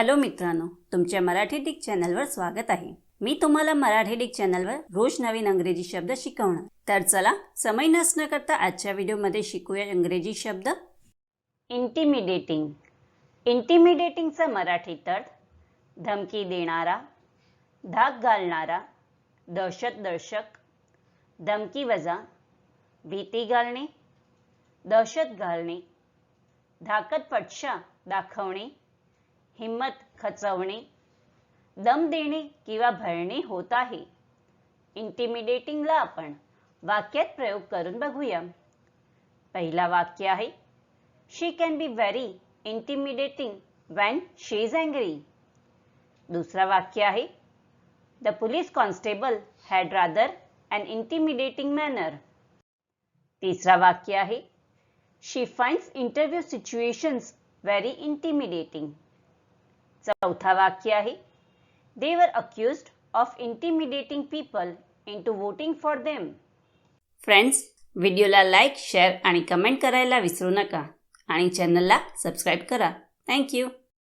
Hello मित्रांनो तुमच्या Marathi Dick चॅनलवर स्वागत आहे. मी तुम्हाला मराठी डिक चॅनलवर रोज नवीन अंग्रेजी शब्द शिकवणार. तर चला समय नसणं करता आजच्या व्हिडिओमध्ये शिकूया इंग्रजी शब्द. इंटिमिडेटिंग इंटिमिडेटिंगचा मराठीत अर्थ धमकी देणारा धाक घालणारा दहशत दर्शक धमकी वजा भीती घालणे दहशत घालणे धाकत पटशा दाखवणे हिम्मत खचवणे दम देणे किंवा भरणे होत आहे. इंटिमिडेटिंगला आपण वाक्यात प्रयोग करून बघूया. पहिला वाक्य आहे she can be very intimidating when she is angry दुसरा वाक्य आहे the police constable had rather and intimidating manner तिसरा वाक्य आहे she finds interview situations very intimidating चौथा वाक्य आहे. They were accused of intimidating people into voting for them friends व्हिडिओला लाईक शेअर आणि कमेंट करायला विसरू नका. आणि चॅनलला सबस्क्राईब करा. थँक्यू